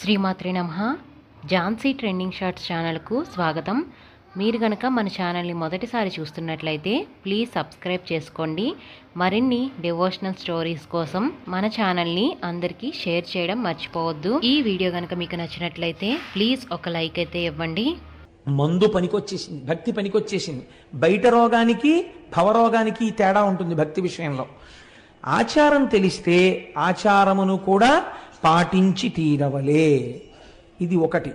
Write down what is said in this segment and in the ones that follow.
శ్రీమాత్రి నమ. Jhansi trending shorts ఛానల్కు స్వాగతం. మీరు గనక మన ఛానల్ని మొదటిసారి చూస్తున్నట్లయితే ప్లీజ్ సబ్స్క్రైబ్ చేసుకోండి. మరిన్ని డివోషనల్ స్టోరీస్ కోసం మన ఛానల్ని అందరికీ షేర్ చేయడం మర్చిపోవద్దు. ఈ వీడియో గనక మీకు నచ్చినట్లయితే ప్లీజ్ ఒక లైక్ అయితే ఇవ్వండి. మందు పనికొచ్చేసింది భక్తి పనికొచ్చేసింది. బయట రోగానికి భవరోగానికి ఈ తేడా ఉంటుంది భక్తి విషయంలో. ఆచారం తెలిస్తే ఆచారమును కూడా పాటించి తీరవలే. ఇది ఒకటి.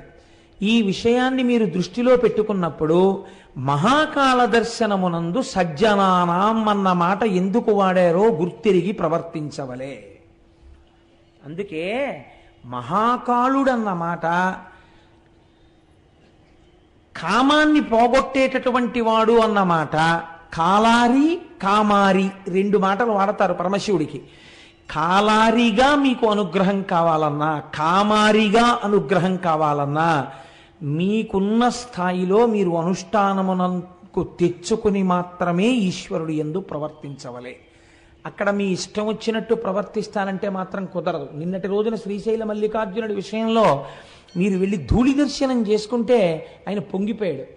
ఈ విషయాన్ని మీరు దృష్టిలో పెట్టుకున్నప్పుడు మహాకాల దర్శనమునందు సజ్జనానాం అన్న మాట ఎందుకు వాడారో గుర్తిరిగి ప్రవర్తించవలే. అందుకే మహాకాళుడన్న మాట కామాన్ని పోగొట్టేటటువంటి వాడు అన్నమాట కాలారి కామారి రెండు మాటలు వాడతారు పరమశివుడికి. కాలారిగా మీకు అనుగ్రహం కావాలన్నా కామారిగా అనుగ్రహం కావాలన్నా మీకున్న స్థాయిలో మీరు అనుష్ఠానమునకు తెచ్చుకుని మాత్రమే ఈశ్వరుడు ఎందు ప్రవర్తించవలే. అక్కడ మీ ఇష్టం వచ్చినట్టు ప్రవర్తిస్తానంటే మాత్రం కుదరదు. నిన్నటి రోజున శ్రీశైల మల్లికార్జునుడి విషయంలో మీరు వెళ్ళి ధూళి దర్శనం చేసుకుంటే ఆయన పొంగిపోయాడు.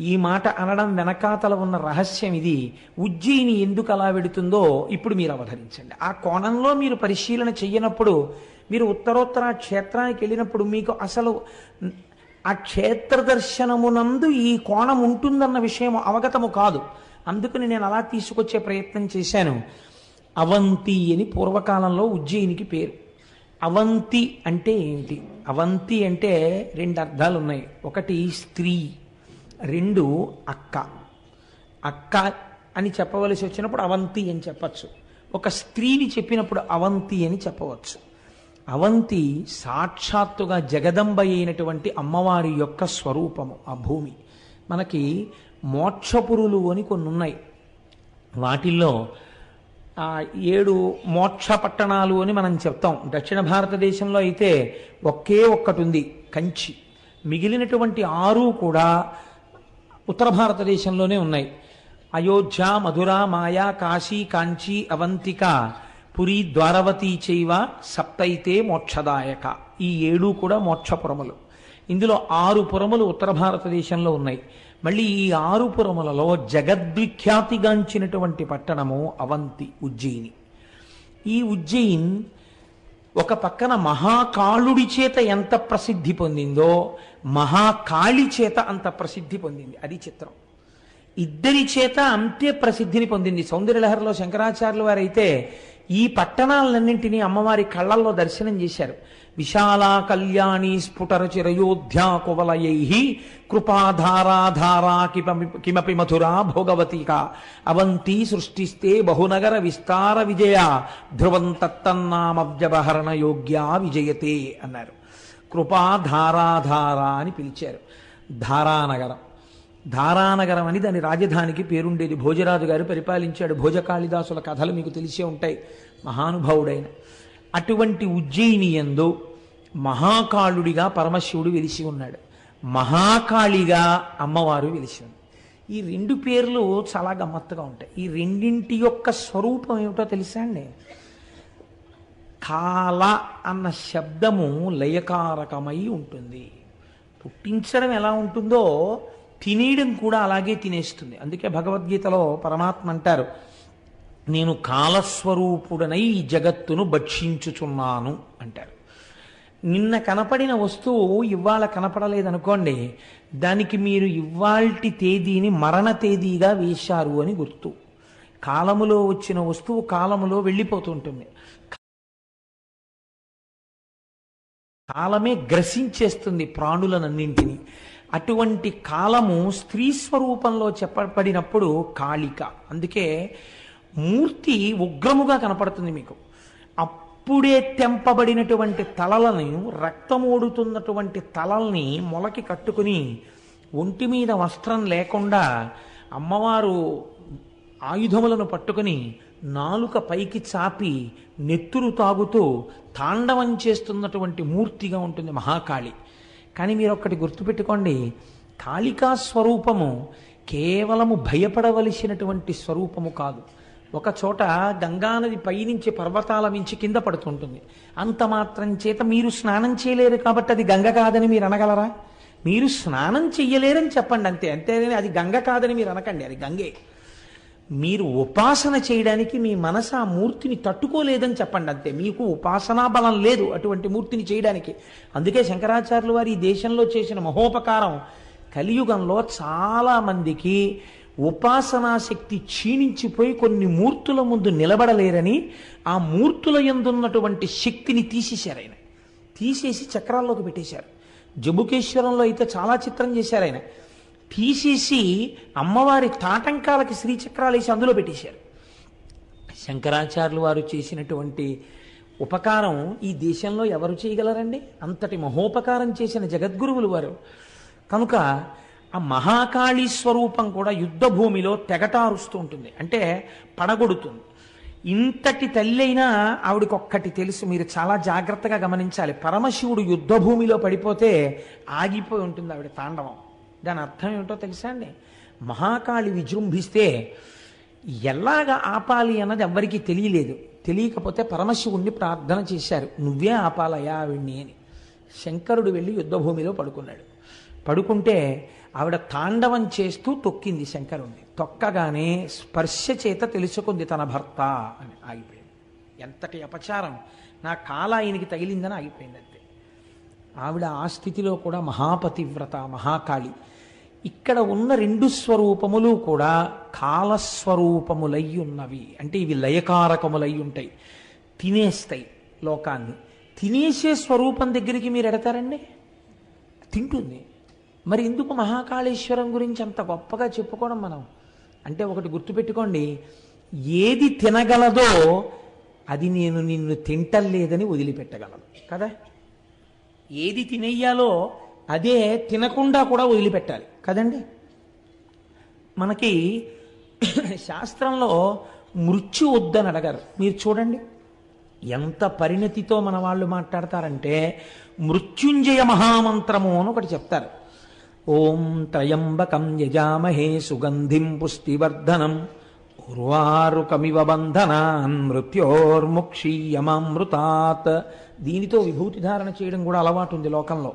ఈ మాట అనడం వెనకాతల ఉన్న రహస్యం ఇది. ఉజ్జయిని ఎందుకు అలా వెడుతుందో ఇప్పుడు మీరు అవధరించండి. ఆ కోణంలో మీరు పరిశీలన చెయ్యనప్పుడు మీరు ఉత్తరోత్తర క్షేత్రానికి వెళ్ళినప్పుడు మీకు అసలు ఆ క్షేత్ర దర్శనమునందు ఈ కోణం ఉంటుందన్న విషయం అవగతము కాదు. అందుకని నేను అలా తీసుకొచ్చే ప్రయత్నం చేశాను. అవంతి అని పూర్వకాలంలో ఉజ్జయినికి పేరు. అవంతి అంటే ఏంటి? అవంతి అంటే రెండు అర్థాలు ఉన్నాయి ఒకటి స్త్రీ రెండు అక్క. అక్క అని చెప్పవలసి వచ్చినప్పుడు అవంతి అని చెప్పచ్చు. ఒక స్త్రీని చెప్పినప్పుడు అవంతి అని చెప్పవచ్చు. అవంతి సాక్షాత్తుగా జగదంబ అయినటువంటి అమ్మవారి యొక్క స్వరూపము ఆ భూమి. మనకి మోక్షపురులు అని కొన్ని ఉన్నాయి వాటిల్లో ఏడు మోక్ష పట్టణాలు అని మనం చెప్తాం. దక్షిణ భారతదేశంలో అయితే ఒకే ఒక్కటి ఉంది కంచి. మిగిలినటువంటి ఆరు కూడా ఉత్తర భారతదేశంలోనే ఉన్నాయి. అయోధ్య మధుర మాయా కాశీ కాంచీ అవంతిక పురి ద్వారవతి చైవ సప్తైతే మోక్షదాయక. ఈ ఏడు కూడా మోక్షపురములు. ఇందులో ఆరు పురములు ఉత్తర భారతదేశంలో ఉన్నాయి. మళ్ళీ ఈ ఆరు పురములలో జగద్విఖ్యాతిగాంచినటువంటి పట్టణము అవంతి ఉజ్జయిని. ఈ ఉజ్జయిన్ ఒక పక్కన మహాకాళుడి చేత ఎంత ప్రసిద్ధి పొందిందో మహాకాళి చేత అంత ప్రసిద్ధి పొందింది. అది చిత్రం. ఇద్దరి చేత అంతే ప్రసిద్ధిని పొందింది. సౌందర్యలహరిలో శంకరాచార్యులు వారైతే ఈ పట్టణాలన్నింటినీ అమ్మవారి కళ్ళల్లో దర్శనం చేశారు. విశాలా కళ్యాణి స్ఫుటర చిరయోధ్యా కువలయై కృపాధారాధారా కిమపి కిమపి మధురా భోగవతిక అవంతి సృష్టిస్తే బహునగర విస్తార విజయ ధ్రువం తత్తన్నామవ్యవహరణ యోగ్యా విజయతే అన్నారు. కృపాధారాధారా అని పిలిచారు. ధారానగరం. ధారానగరం అని దాని రాజధానికి పేరుండేది. భోజరాజు గారు పరిపాలించాడు. భోజకాళిదాసుల కథలు మీకు తెలిసే ఉంటాయి. మహానుభావుడైన అటువంటి ఉజ్జయిని ఎందు మహాకాళుడిగా పరమశివుడు వెలిసి ఉన్నాడు. మహాకాళిగా అమ్మవారు వెలిసి ఉంది ఈ రెండు పేర్లు చాలా గమ్మత్తుగా ఉంటాయి. ఈ రెండింటి యొక్క స్వరూపం ఏమిటో తెలుసా అండి? కాల అన్న శబ్దము లయకారకమై ఉంటుంది. పుట్టించడం ఎలా ఉంటుందో తినేయడం కూడా అలాగే తినేస్తుంది. అందుకే భగవద్గీతలో పరమాత్మ అంటారు నేను కాలస్వరూపుడనై ఈ జగత్తును భక్షించుచున్నాను అంటారు. నిన్న కనపడిన వస్తువు ఇవాళ కనపడలేదనుకోండి దానికి మీరు ఇవాల్టి తేదీని మరణ తేదీగా వేశారు అని గుర్తు. కాలములో వచ్చిన వస్తువు కాలములో వెళ్ళిపోతుంటుంది. కాలమే గ్రసించేస్తుంది ప్రాణులనన్నింటినీ. అటువంటి కాలము స్త్రీ స్వరూపంలో చెప్పబడినప్పుడు కాళిక. అందుకే మూర్తి ఉగ్రముగా కనపడుతుంది మీకు. అప్పుడే తెంపబడినటువంటి తలలను రక్తమోడుతున్నటువంటి తలల్ని మొలకి కట్టుకుని ఒంటి మీద వస్త్రం లేకుండా అమ్మవారు ఆయుధములను పట్టుకుని నాలుక పైకి చాపి నెత్తురు తాగుతూ తాండవం చేస్తున్నటువంటి మూర్తిగా ఉంటుంది మహాకాళి. కానీ మీరు ఒక్కటి గుర్తుపెట్టుకోండి కాళికా స్వరూపము కేవలము భయపడవలసినటువంటి స్వరూపము కాదు. ఒక చోట గంగానది పైనుంచి పర్వతాల మించి కింద పడుతుంటుంది. అంత మాత్రం చేత మీరు స్నానం చేయలేరు కాబట్టి అది గంగ కాదని మీరు అనగలరా? మీరు స్నానం చెయ్యలేరని చెప్పండి అంతే. అంతేగాని అది గంగ కాదని మీరు అనకండి. అది గంగే. మీరు ఉపాసన చేయడానికి మీ మనసు ఆ మూర్తిని తట్టుకోలేదని చెప్పండి అంతే. మీకు ఉపాసనా బలం లేదు అటువంటి మూర్తిని చేయడానికి. అందుకే శంకరాచార్యులు వారు ఈ దేశంలో చేసిన మహోపకారం. కలియుగంలో చాలా మందికి ఉపాసనా శక్తి క్షీణించిపోయి కొన్ని మూర్తుల ముందు నిలబడలేరని ఆ మూర్తుల ఎందున్నటువంటి శక్తిని తీసేశారు ఆయన. తీసేసి చక్రాల్లోకి పెట్టేశారు. జబుకేశ్వరంలో అయితే చాలా చిత్రం చేశారు ఆయన. తీసేసి అమ్మవారి తాటంకాలకి శ్రీచక్రాలు వేసి అందులో పెట్టేశారు. శంకరాచార్యులు వారు చేసినటువంటి ఉపకారం ఈ దేశంలో ఎవరు చేయగలరండి? అంతటి మహోపకారం చేసిన జగద్గురువులు వారు. కనుక ఆ మహాకాళీ స్వరూపం కూడా యుద్ధ భూమిలో తెగటారుస్తూ ఉంటుంది. అంటే పడగొడుతుంది. ఇంతటి తల్లి అయినా ఆవిడకి ఒక్కటి తెలుసు. మీరు చాలా జాగ్రత్తగా గమనించాలి. పరమశివుడు యుద్ధ భూమిలో పడిపోతే ఆగిపోయి ఉంటుంది ఆవిడ తాండవం. దాని అర్థం ఏమిటో తెలుసా అండి? మహాకాళి విజృంభిస్తే ఎలాగ ఆపాలి అన్నది ఎవ్వరికీ తెలియలేదు. తెలియకపోతే పరమశివుణ్ణి ప్రార్థన చేశారు. నువ్వే ఆపాలయా ఆవిడ్ని అని. శంకరుడు వెళ్ళి యుద్ధభూమిలో పడుకున్నాడు. పడుకుంటే ఆవిడ తాండవం చేస్తూ తొక్కింది శంకరుణ్ణి. తొక్కగానే స్పర్శ చేత తెలుసుకుంది తన భర్త అని ఆగిపోయింది. ఎంతటి అపచారం. నా కాల ఆయనకి తగిలిందని ఆగిపోయింది అంతే. ఆవిడ ఆ స్థితిలో కూడా మహాపతివ్రత మహాకాళి. ఇక్కడ ఉన్న రెండు స్వరూపములు కూడా కాలస్వరూపములై ఉన్నవి అంటే ఇవి లయకారకములై ఉంటాయి. తినేస్తాయి లోకాన్ని. తినేసే స్వరూపం దగ్గరికి మీరు ఎడతారండి? తింటుంది. మరి ఎందుకు మహాకాళేశ్వరం గురించి అంత గొప్పగా చెప్పుకోవడం మనం? అంటే ఒకటి గుర్తుపెట్టుకోండి ఏది తినగలదో అది నేను నిన్ను తింటలేదని వదిలిపెట్టగలను కదా? ఏది తినేయాలో అదే తినకుండా కూడా వదిలిపెట్టాలి కదండి? మనకి శాస్త్రంలో మృత్యు వద్దని అడగారు. మీరు చూడండి ఎంత పరిణతితో మన వాళ్ళు మాట్లాడతారంటే మృత్యుంజయ మహామంత్రము అని ఒకటి చెప్తారు. ఓం త్రయంబకం యజామహే సుగంధిం పుష్టివర్ధనం. ఉర్వారుకమివ బంధనాన్ మృత్యోర్ముక్షీయమామృతాత్. దీనితో విభూతి ధారణ చేయడం కూడా అలవాటు ఉంది లోకంలో.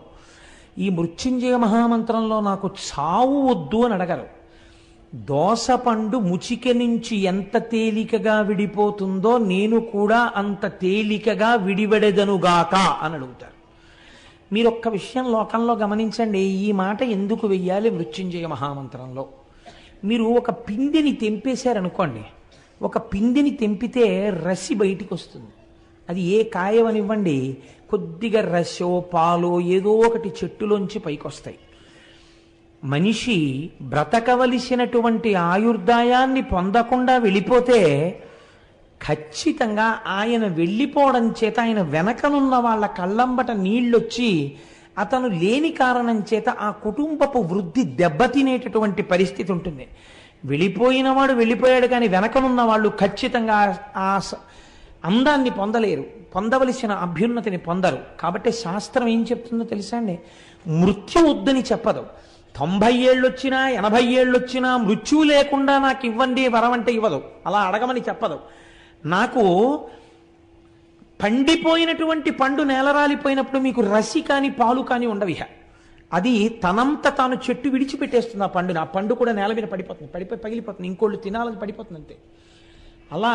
ఈ మృత్యుంజయ మహామంత్రంలో నాకు చావు వద్దు అని అడగరు. దోసపండు ముచిక నుంచి ఎంత తేలికగా విడిపోతుందో నేను కూడా అంత తేలికగా విడివడెదనుగాక అని అడుగుతారు. మీరు ఒక్క విషయం లోకంలో గమనించండి ఈ మాట ఎందుకు వెయ్యాలి మృత్యుంజయ మహామంత్రంలో? మీరు ఒక పిండిని తెంపేశారనుకోండి ఒక పిండిని తెంపితే రసి బయటికి వస్తుంది అది ఏ కాయవనివ్వండి కొద్దిగా రసో పాలో ఏదో ఒకటి చెట్టులోంచి పైకి వస్తాయి మనిషి బ్రతకవలసినటువంటి ఆయుర్దాయాన్ని పొందకుండా వెళ్ళిపోతే ఖచ్చితంగా ఆయన వెళ్ళిపోవడం చేత ఆయన వెనకనున్న వాళ్ళ కళ్ళంబట నీళ్ళొచ్చి అతను లేని కారణం చేత ఆ కుటుంబపు వృద్ధి దెబ్బతినేటటువంటి పరిస్థితి ఉంటుంది. వెళ్ళిపోయిన వాడు వెళ్ళిపోయాడు కానీ వెనకనున్న వాళ్ళు ఖచ్చితంగా ఆ అందాన్ని పొందలేరు. పొందవలసిన అభ్యున్నతిని పొందరు. కాబట్టి శాస్త్రం ఏం చెప్తుందో తెలుసా అండి? మృత్యు వద్దని చెప్పదు. తొంభై ఏళ్ళు వచ్చినా ఎనభై ఏళ్ళు వచ్చినా మృత్యువు లేకుండా నాకు ఇవ్వండి వరం అంటే ఇవ్వదు. అలా అడగమని చెప్పదు. నాకు పండిపోయినటువంటి పండు నేలరాలిపోయినప్పుడు మీకు రసి కానీ పాలు కానీ ఉండవిహ అది తనంత తాను చెట్టు విడిచిపెట్టేస్తుంది ఆ పండుని. ఆ పండు కూడా నేల మీద పడిపోతుంది పడిపోయి పగిలిపోతుంది. ఇంకోళ్ళు తినాలని పడిపోతుంది అంతే. అలా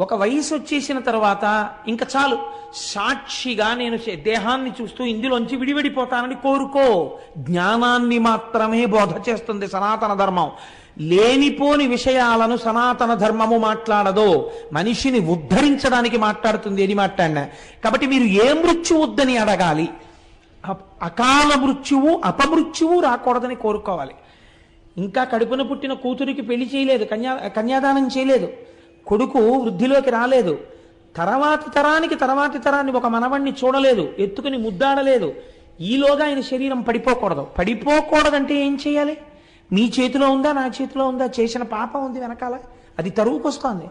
ఒక వయసు వచ్చేసిన తర్వాత ఇంకా చాలు. సాక్షిగా నేను దేహాన్ని చూస్తూ ఇందులోంచి విడివిడిపోతానని కోరుకో. జ్ఞానాన్ని మాత్రమే బోధ చేస్తుంది సనాతన ధర్మం. లేనిపోని విషయాలను సనాతన ధర్మము మాట్లాడదు. మనిషిని ఉద్ధరించడానికి మాట్లాడుతుంది అని మాట్లాడినా. కాబట్టి మీరు ఏ మృత్యు వద్దని అడగాలి అకాల మృత్యువు అపమృత్యువు రాకూడదని కోరుకోవాలి. ఇంకా కడుపున పుట్టిన కూతురికి పెళ్ళి చేయలేదు కన్యా కన్యాదానం చేయలేదు. కొడుకు వృద్ధిలోకి రాలేదు. తర్వాతి తరానికి తర్వాతి తరాన్ని ఒక మనవణ్ణి చూడలేదు ఎత్తుకుని ముద్దాడలేదు. ఈలోగా ఆయన శరీరం పడిపోకూడదు. పడిపోకూడదంటే ఏం చేయాలి? మీ చేతిలో ఉందా నా చేతిలో ఉందా? చేసిన పాపం ఉంది వెనకాల? అది తరువుకొస్తోంది.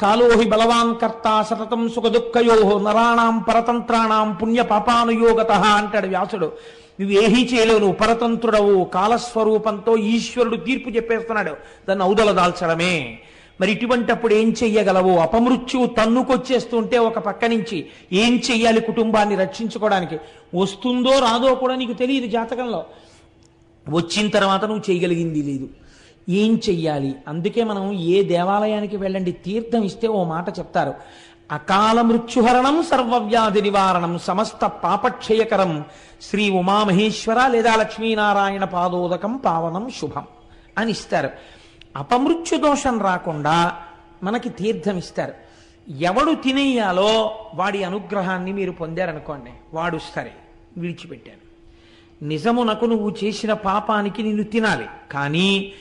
కాలోహి బలవాన్ కర్త సతతం సుఖ దుఃఖయో నరాణాం పరతంత్రాణం పుణ్య పాపానుయోగత అంటాడు వ్యాసుడు. నువ్వు ఏహీ చేయలేవు నువ్వు పరతంత్రుడవు కాలస్వరూపంతో ఈశ్వరుడు తీర్పు చెప్పేస్తున్నాడు. దాన్ని ఔదల దాల్చడమే. మరి ఇటువంటప్పుడు ఏం చెయ్యగలవు? అపమృత్యువు తన్నుకొచ్చేస్తుంటే ఒక పక్క నుంచి ఏం చెయ్యాలి కుటుంబాన్ని రక్షించుకోవడానికి? వస్తుందో రాదో కూడా నీకు తెలియదు జాతకంలో. వచ్చిన తర్వాత నువ్వు చేయగలిగింది లేదు. ఏం చెయ్యాలి? అందుకే మనం ఏ దేవాలయానికి వెళ్ళండి తీర్థం ఇస్తే ఓ మాట చెప్తారు. అకాల మృత్యుహరణం సర్వవ్యాధి నివారణం సమస్త పాపక్షయకరం శ్రీ ఉమామహేశ్వర లేదా లక్ష్మీనారాయణ పాదోదకం పావనం శుభం అని ఇస్తారు. అపమృత్యు దోషం రాకుండా మనకి తీర్థం ఇస్తారు ఎవడు తినేయాలో వాడి అనుగ్రహాన్ని మీరు పొందారనుకోండి వాడు సరే విడిచిపెట్టాను నిజమునకు నువ్వు చేసిన పాపానికి నిన్ను తినాలి కానీ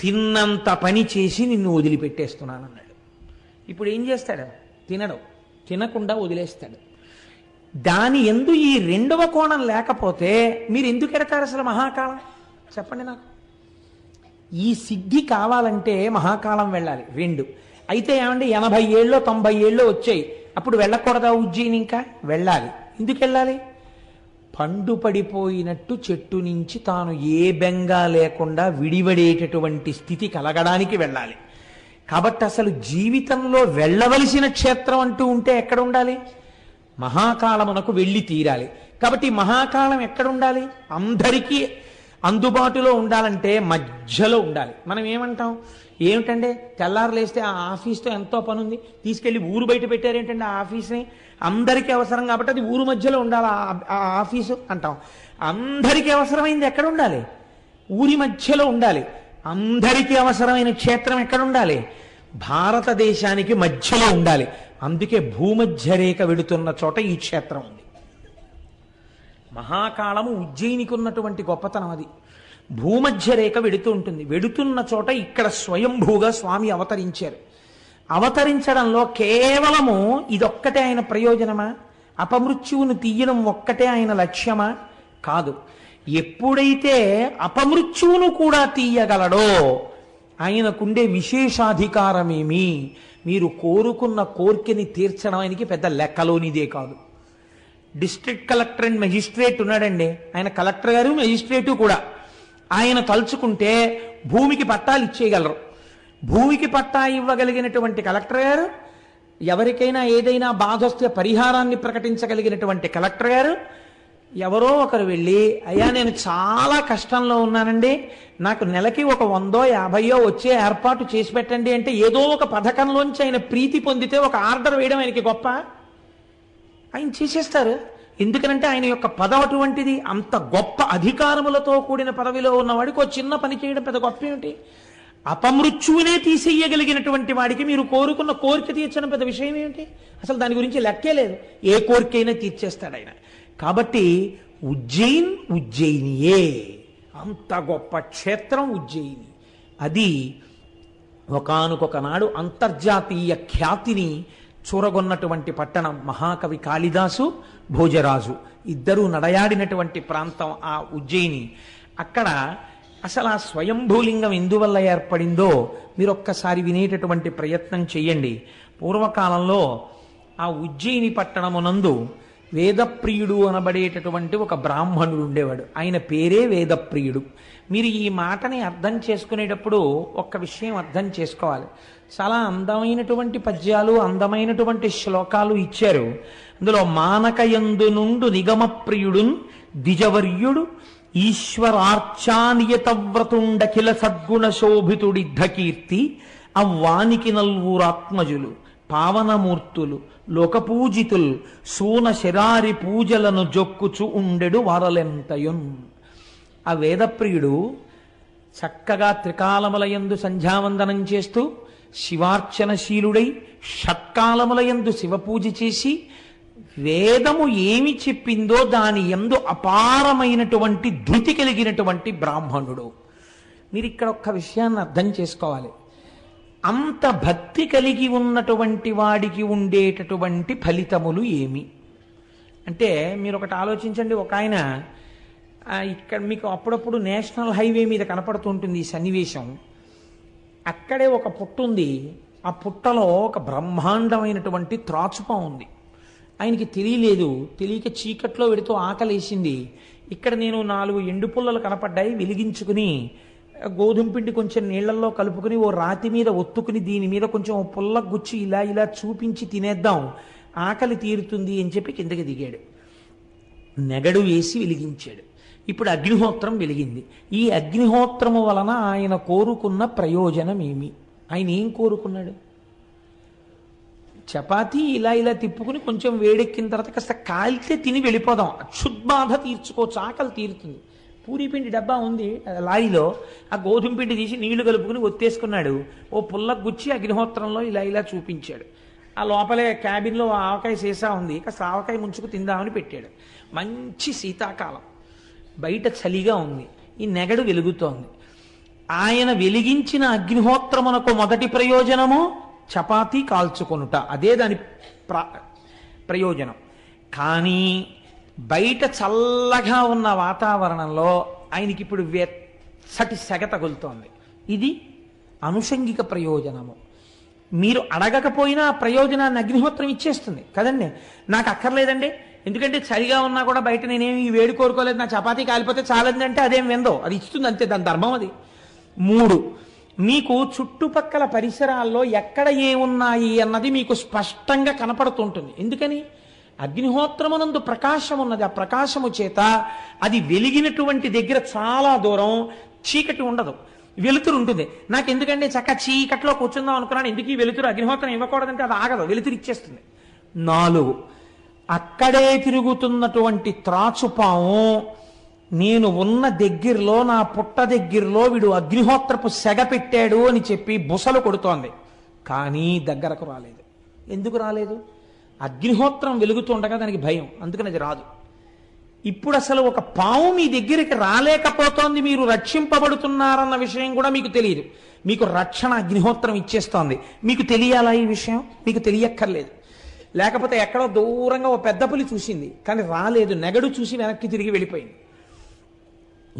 తిన్నంత పని చేసి నిన్ను వదిలిపెట్టేస్తున్నాను అన్నాడు ఇప్పుడు ఏం చేస్తాడు? తినడు. తినకుండా వదిలేస్తాడు. దాని ఎందు ఈ రెండవ కోణం లేకపోతే మీరు ఎందుకు ఎడతారు అసలు మహాకాలం? చెప్పండి నాకు. ఈ సిద్ధి కావాలంటే మహాకాలం వెళ్ళాలి. రెండు. అయితే ఏమంటే ఎనభై ఏళ్ళో తొంభై ఏళ్ళో వచ్చాయి. అప్పుడు వెళ్ళకూడదా ఉజ్జయిని ఇంకా? వెళ్ళాలి. ఎందుకు వెళ్ళాలి? పండు పడిపోయినట్టు చెట్టు నుంచి తాను ఏ బెంగా లేకుండా విడివడేటటువంటి స్థితి కలగడానికి వెళ్ళాలి. కాబట్టి అసలు జీవితంలో వెళ్ళవలసిన క్షేత్రం అంటూ ఉంటే ఎక్కడ ఉండాలి? మహాకాలమునకు వెళ్ళి తీరాలి. కాబట్టి మహాకాలం ఎక్కడ ఉండాలి? అందరికీ అందుబాటులో ఉండాలంటే మధ్యలో ఉండాలి. మనం ఏమంటాం? ఏమిటంటే తెల్లారు లేస్తే ఆ ఆఫీస్తో ఎంతో పని ఉంది తీసుకెళ్ళి ఊరు బయట పెట్టారేంటంటే ఆ ఆఫీస్ని? అందరికీ అవసరం కాబట్టి అది ఊరు మధ్యలో ఉండాలి ఆ- ఆ ఆఫీసు అంటాం. అందరికీ అవసరమైంది ఎక్కడ ఉండాలి? ఊరి మధ్యలో ఉండాలి. అందరికీ అవసరమైన క్షేత్రం ఎక్కడ ఉండాలి? భారతదేశానికి మధ్యలో ఉండాలి. అందుకే భూమధ్య రేఖ వెడుతున్న చోట ఈ క్షేత్రం ఉంది. మహాకాళము ఉజ్జయినికి ఉన్నటువంటి గొప్పతనం అది. భూమధ్య రేఖ వెడుతూ ఉంటుంది. వెడుతున్న చోట ఇక్కడ స్వయంభూగా స్వామి అవతరించారు. అవతరించడంలో కేవలము ఇదొక్కటే ఆయన ప్రయోజనమా? అపమృత్యువును తీయడం ఒక్కటే ఆయన లక్ష్యమా? కాదు. ఎప్పుడైతే అపమృత్యువును కూడా తీయగలడో ఆయనకుండే విశేషాధికారమేమి? మీరు కోరుకున్న కోరికని తీర్చడం ఆయనకి పెద్ద లెక్కలోనిదే కాదు. డిస్ట్రిక్ట్ కలెక్టర్ అండ్ మెజిస్ట్రేట్ ఉన్నాడండి. ఆయన కలెక్టర్ గారు మెజిస్ట్రేటు కూడా. ఆయన తలుచుకుంటే భూమికి పట్టాలు ఇచ్చేయగలరు. భూమికి పట్టా ఇవ్వగలిగినటువంటి కలెక్టర్ గారు ఎవరికైనా ఏదైనా బాధ వస్తే పరిహారాన్ని ప్రకటించగలిగినటువంటి కలెక్టర్ గారు ఎవరో ఒకరు వెళ్ళి అయ్యా నేను చాలా కష్టంలో ఉన్నానండి. నాకు నెలకి ఒక వందో యాభయో వచ్చే ఏర్పాటు చేసి పెట్టండి అంటే ఏదో ఒక పథకంలోంచి ఆయన ప్రీతి పొందితే ఒక ఆర్డర్ వేయడం ఆయనకి గొప్ప. ఆయన చేసేస్తారు. ఎందుకనంటే ఆయన యొక్క పదం అటువంటిది అంత గొప్ప అధికారములతో కూడిన పదవిలో ఉన్నవాడికి ఒక చిన్న పని చేయడం పెద్ద గొప్ప ఏమిటి? అపమృత్యువునే తీసేయగలిగినటువంటి వాడికి మీరు కోరుకున్న కోరిక తీర్చడం పెద్ద విషయం ఏమిటి? అసలు దాని గురించి లెక్కే లేదు. ఏ కోరికైనా తీర్చేస్తాడు ఆయన. కాబట్టి ఉజ్జయిన్ ఉజ్జయినియే. అంత గొప్ప క్షేత్రం ఉజ్జయిని. అది ఒకానొక నాడు అంతర్జాతీయ ఖ్యాతిని చూరగొన్నటువంటి పట్టణం మహాకవి కాళిదాసు భోజరాజు. ఇద్దరూ నడయాడినటువంటి ప్రాంతం ఆ ఉజ్జయిని. అక్కడ అసలు ఆ స్వయంభూలింగం ఎందువల్ల ఏర్పడిందో మీరు ఒక్కసారి వినేటటువంటి ప్రయత్నం చెయ్యండి పూర్వకాలంలో ఆ ఉజ్జయిని పట్టణమునందు వేదప్రియుడు అనబడేటటువంటి ఒక బ్రాహ్మణుడు ఉండేవాడు. ఆయన పేరే వేదప్రియుడు. మీరు ఈ మాటని అర్థం చేసుకునేటప్పుడు ఒక్క విషయం అర్థం చేసుకోవాలి. చాలా అందమైనటువంటి పద్యాలు అందమైనటువంటి శ్లోకాలు ఇచ్చారు. అందులో మానకయందు నుండు నిగమప్రియుడున్ దిజవర్యుడు ఈశ్వరార్చానియతవ్రతుండఖిల సద్గుణ శోభితుడిద్ధ కీర్తి అవ్వానికి నల్వూరాత్మజులు పావనమూర్తులు లోకపూజితుల్ సూన శరారి పూజలను జొక్కుచు ఉండెడు వారలెంతయున్. ఆ వేదప్రియుడు చక్కగా త్రికాలములయందు సంధ్యావందనం చేస్తూ శివార్చనశీలుడై షట్కాలములయందు శివపూజ చేసి వేదము ఏమి చెప్పిందో దాని ఎందు అపారమైనటువంటి ధృతి కలిగినటువంటి బ్రాహ్మణుడు. మీరు ఇక్కడ ఒక్క విషయాన్ని అర్థం చేసుకోవాలి. అంత భక్తి కలిగి ఉన్నటువంటి వాడికి ఉండేటటువంటి ఫలితములు ఏమి? అంటే మీరు ఒకటి ఆలోచించండి ఒక ఆయన ఇక్కడ మీకు అప్పుడప్పుడు నేషనల్ హైవే మీద కనపడుతుంటుంది ఈ సన్నివేశం. అక్కడే ఒక పుట్టుంది ఆ పుట్టలో ఒక బ్రహ్మాండమైనటువంటి త్రాచుప ఉంది. ఆయనకి తెలియలేదు. తెలియక చీకట్లో వెడుతూ ఆకలేసింది. ఇక్కడ నేను నాలుగు ఎండు పుల్లలు కనపడ్డాయి వెలిగించుకుని గోధుమ పిండి కొంచెం నీళ్ళల్లో కలుపుకుని ఓ రాతి మీద ఒత్తుకుని దీని మీద కొంచెం పుల్ల గుచ్చి ఇలా ఇలా చూపించి తినేద్దాం. ఆకలి తీరుతుంది అని చెప్పి కిందకి దిగాడు. నెగడు వేసి వెలిగించాడు. ఇప్పుడు అగ్నిహోత్రం వెలిగింది. ఈ అగ్నిహోత్రము వలన ఆయన కోరుకున్న ప్రయోజనం ఏమి ఆయన ఏం కోరుకున్నాడు? చపాతీ ఇలా ఇలా తిప్పుకుని కొంచెం వేడెక్కిన తర్వాత కాస్త కాలితే తిని వెళ్ళిపోదాం. అక్షుద్బాధ తీర్చుకోవచ్చు ఆకలి తీరుతుంది. పూరీ పిండి డబ్బా ఉంది లారీలో ఆ గోధుమ పిండి తీసి నీళ్ళు కలుపుకుని ఒత్తేసుకున్నాడు. ఓ పుల్ల గుచ్చి అగ్నిహోత్రంలో ఇలా ఇలా చూపించాడు. ఆ లోపలే క్యాబిన్లో ఆవకాయ సీసా ఉంది కాస్త ఆవకాయ ముంచుకు తిందామని పెట్టాడు. మంచి శీతాకాలం. బయట చలిగా ఉంది ఈ నెగడు వెలుగుతోంది. ఆయన వెలిగించిన అగ్నిహోత్రమునకు మొదటి ప్రయోజనము చపాతీ కాల్చుకొనుట అదే దాని ప్ర ప్రయోజనం. కానీ బయట చల్లగా ఉన్న వాతావరణంలో ఆయనకి ఇప్పుడు వెచ్చటి సెగ తగులుతోంది. ఇది అనుషంగిక ప్రయోజనము. మీరు అడగకపోయినా ఆ ప్రయోజనాన్ని అగ్నిహోత్రం ఇచ్చేస్తుంది. కదండి? నాకు అక్కర్లేదండి. ఎందుకంటే చలిగా ఉన్నా కూడా బయట నేనేమి వేడి కోరుకోలేదు నా చపాతీ కాలిపోతే చాలందంటే అదేం విందో. అది ఇస్తుంది అంతే దాని ధర్మం అది. మూడు మీకు చుట్టుపక్కల పరిసరాల్లో ఎక్కడ ఏమున్నాయి అన్నది మీకు స్పష్టంగా కనపడుతుంటుంది. ఎందుకని? అగ్నిహోత్రమునందు ప్రకాశం ఉన్నది ఆ ప్రకాశము చేత అది వెలిగినటువంటి దగ్గర చాలా దూరం చీకటి ఉండదు. వెలుతురు ఉంటుంది. నాకు ఎందుకంటే చక్క చీకట్లో కూర్చుందాం అనుకున్నాను. ఎందుకు ఈ వెలుతురు అగ్నిహోత్రం ఇవ్వకూడదంటే అది ఆగదు. వెలుతురు ఇచ్చేస్తుంది. నాలుగు. అక్కడే తిరుగుతున్నటువంటి త్రాచుపాము నేను ఉన్న దగ్గరలో నా పుట్ట దగ్గరలో వీడు అగ్నిహోత్రపు సెగ పెట్టాడు అని చెప్పి బుసలు కొడుతోంది. కానీ దగ్గరకు రాలేదు. ఎందుకు రాలేదు? అగ్నిహోత్రం వెలుగుతుండగా దానికి భయం. అందుకని అది రాదు. ఇప్పుడు అసలు ఒక పాము మీ దగ్గరికి రాలేకపోతోంది మీరు రక్షింపబడుతున్నారన్న విషయం కూడా మీకు తెలియదు. మీకు రక్షణ అగ్నిహోత్రం ఇచ్చేస్తోంది. మీకు తెలియాలా ఈ విషయం? మీకు తెలియక్కర్లేదు. లేకపోతే ఎక్కడో దూరంగా ఓ పెద్ద పులి చూసింది కానీ రాలేదు. నెగడు చూసి వెనక్కి తిరిగి వెళ్ళిపోయింది.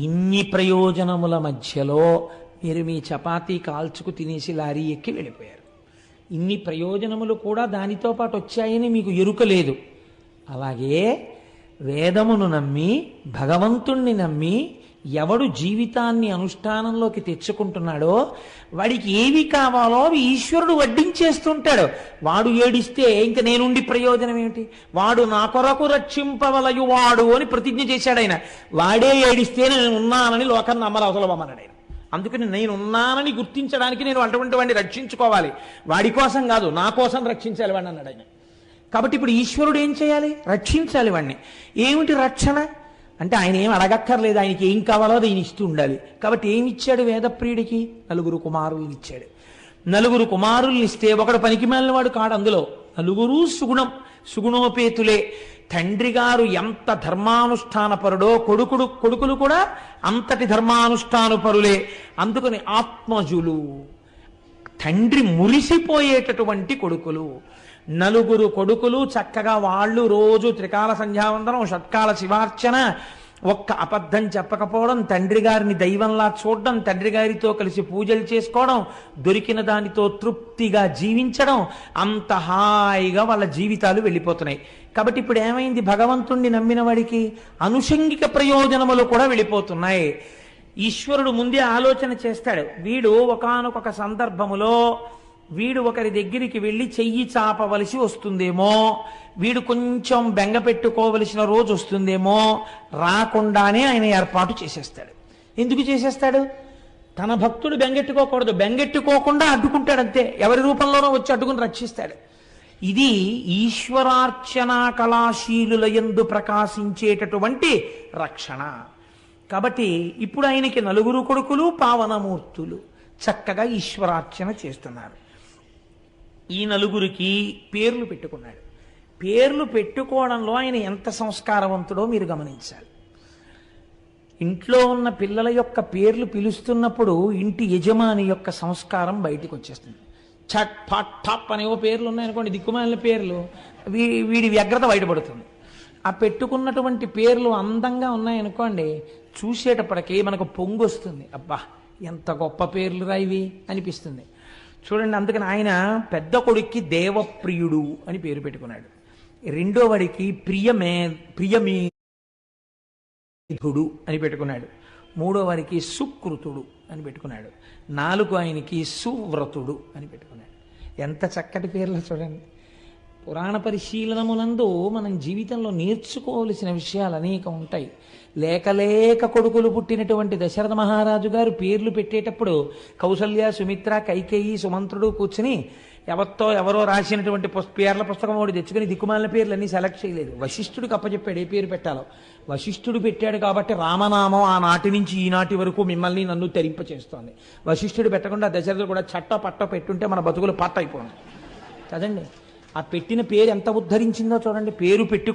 ఇన్ని ప్రయోజనముల మధ్యలో మీరు మీ చపాతీ కాల్చుకు తినేసి లారీ ఎక్కి వెళ్ళిపోయారు. ఇన్ని ప్రయోజనములు కూడా దానితో పాటు వచ్చాయని మీకు ఎరుక లేదు. అలాగే వేదమును నమ్మి భగవంతుణ్ణి నమ్మి ఎవడు జీవితాన్ని అనుష్ఠానంలోకి తెచ్చుకుంటున్నాడో వాడికి ఏవి కావాలో అవి ఈశ్వరుడు వడ్డించేస్తుంటాడు. వాడు ఏడిస్తే ఇంక నేనుండి ప్రయోజనం ఏమిటి? వాడు నా కొరకు రక్షింపవలయువాడు అని ప్రతిజ్ఞ చేశాడు ఆయన. వాడే ఏడిస్తే నేను ఉన్నానని లోకం నమ్మలు ఆయన అందుకని నేను ఉన్నానని గుర్తించడానికి నేను అటువంటి వాడిని రక్షించుకోవాలి. వాడి కోసం కాదు నా కోసం రక్షించాలి వాడిని అన్నాడు ఆయన. కాబట్టి ఇప్పుడు ఈశ్వరుడు ఏం చేయాలి? రక్షించాలి వాడిని. ఏమిటి రక్షణ? అంటే ఆయన ఏం అడగక్కర్లేదు ఆయనకి ఏం కావాలో అది ఈయన ఇస్తూ ఉండాలి. కాబట్టి ఏమి ఇచ్చాడు వేదప్రియుడికి? నలుగురు కుమారులు ఇచ్చాడు. నలుగురు కుమారుల్ని ఇస్తే ఒకడు పనికి వాడు కాడు అందులో. నలుగురు సుగుణం సుగుణోపేతులే. తండ్రి గారు ఎంత ధర్మానుష్ఠానపరుడో కొడుకుడు కొడుకులు కూడా అంతటి ధర్మానుష్ఠానపరులే. అందుకని ఆత్మజులు తండ్రి మురిసిపోయేటటువంటి కొడుకులు నలుగురు కొడుకులు చక్కగా వాళ్ళు రోజు త్రికాల సంధ్యావందనం షట్కాల శివార్చన ఒక్క అబద్ధం చెప్పకపోవడం తండ్రి గారిని దైవంలా చూడడం తండ్రి గారితో కలిసి పూజలు చేసుకోవడం దొరికిన దానితో తృప్తిగా జీవించడం అంత హాయిగా వాళ్ళ జీవితాలు వెళ్ళిపోతున్నాయి. కాబట్టి ఇప్పుడు ఏమైంది? భగవంతుణ్ణి నమ్మిన వాడికి అనుషంగిక ప్రయోజనములు కూడా వెళ్ళిపోతున్నాయి. ఈశ్వరుడు ముందే ఆలోచన చేస్తాడు. వీడు ఒకానొక సందర్భములో వీడు ఒకరి దగ్గరికి వెళ్ళి చెయ్యి చాపవలసి వస్తుందేమో? వీడు కొంచెం బెంగ పెట్టుకోవలసిన రోజు వస్తుందేమో? రాకుండానే ఆయన ఏర్పాటు చేసేస్తాడు. ఎందుకు చేసేస్తాడు? తన భక్తుడు బెంగెట్టుకోకూడదు. బెంగెట్టుకోకుండా అడ్డుకుంటాడు అంతే ఎవరి రూపంలోనో వచ్చి అడ్డుకుని రక్షిస్తాడు. ఇది ఈశ్వరార్చనా కళాశీలుల యందు ప్రకాశించేటటువంటి రక్షణ. కాబట్టి ఇప్పుడు ఆయనకి నలుగురు కొడుకులు పావనమూర్తులు చక్కగా ఈశ్వరార్చన చేస్తున్నారు. ఈ నలుగురికి పేర్లు పెట్టుకున్నాడు. పేర్లు పెట్టుకోవడంలో ఆయన ఎంత సంస్కారవంతుడో మీరు గమనించాలి. ఇంట్లో ఉన్న పిల్లల యొక్క పేర్లు పిలుస్తున్నప్పుడు ఇంటి యజమాని యొక్క సంస్కారం బయటికి వచ్చేస్తుంది. చట్ ఫట్ టప్ అనేవో పేర్లు ఉన్నాయనుకోండి దిక్కుమాలిన పేర్లు. వీ వీడి వ్యగ్రత బయటపడుతుంది. ఆ పెట్టుకున్నటువంటి పేర్లు అందంగా ఉన్నాయనుకోండి చూసేటప్పటికీ మనకు పొంగు వస్తుంది అబ్బా ఎంత గొప్ప పేర్లు రా ఇవి అనిపిస్తుంది. చూడండి అందుకని ఆయన పెద్ద కొడుక్కి దేవప్రియుడు అని పేరు పెట్టుకున్నాడు. రెండో వాడికి ప్రియమే ప్రియమే ధుడు అని పెట్టుకున్నాడు. మూడో వారికి సుకృతుడు అని పెట్టుకున్నాడు. నాలుగు ఆయనకి సువ్రతుడు అని పెట్టుకున్నాడు. ఎంత చక్కటి పేర్లు చూడండి. పురాణ పరిశీలనములందు మనం జీవితంలో నేర్చుకోవలసిన విషయాలు అనేక ఉంటాయి. లేకలేక కొడుకులు పుట్టినటువంటి దశరథ మహారాజు గారు పేర్లు పెట్టేటప్పుడు కౌసల్య సుమిత్ర కైకేయి సుమంత్రుడు కూర్చుని ఎవరితో ఎవరో రాసినటువంటి పేర్ల పుస్తకం ఒకటి తెచ్చుకుని దిక్కుమాలిన పేర్లన్నీ సెలెక్ట్ చేయలేదు. వశిష్ఠుడికి అప్పచెప్పాడు ఏ పేరు పెట్టాలో. వశిష్ఠుడు పెట్టాడు కాబట్టి రామనామం ఆనాటి నుంచి ఈనాటి వరకు మిమ్మల్ని నన్ను తెరింప చేస్తోంది వశిష్ఠుడు పెట్టకుండా దశరథుడు కూడా చట్ట పట్ట పెట్టుంటే మన బతుకులు పట్ట అయిపోయింది కదండి ఆ పెట్టిన పేరు ఎంత ఉద్ధరించిందో చూడండి. పేరు పెట్టుకో